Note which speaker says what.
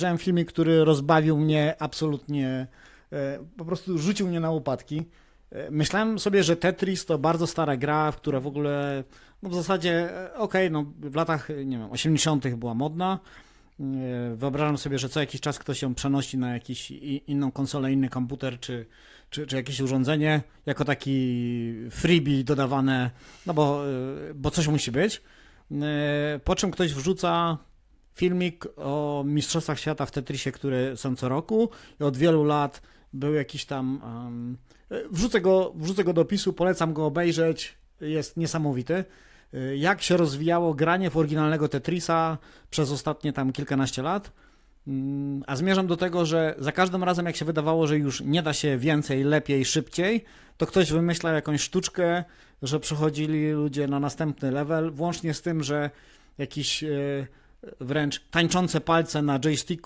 Speaker 1: Obejrzałem filmik, który rozbawił mnie absolutnie, e, po prostu rzucił mnie na łopatki. E, Myślałem sobie, że Tetris to bardzo stara gra, która w ogóle, no w zasadzie, e, okej, no w latach, nie wiem, 80. była modna. Wyobrażam sobie, że co jakiś czas ktoś ją przenosi na jakiś inną konsolę, inny komputer, czy, czy, czy jakieś urządzenie, jako taki freebie dodawane, no bo, bo coś musi być. Po czym ktoś wrzuca filmik o Mistrzostwach Świata w Tetrisie, które są co roku i od wielu lat był jakiś tam. Um, wrzucę, go, wrzucę go do opisu, polecam go obejrzeć. Jest niesamowity. Y, Jak się rozwijało granie w oryginalnego Tetrisa przez ostatnie tam kilkanaście lat. Mm, A zmierzam do tego, że za każdym razem, jak się wydawało, że już nie da się więcej, lepiej, szybciej, to ktoś wymyślał jakąś sztuczkę, że przechodzili ludzie na następny level, włącznie z tym, że jakiś e, wręcz tańczące palce na joysticku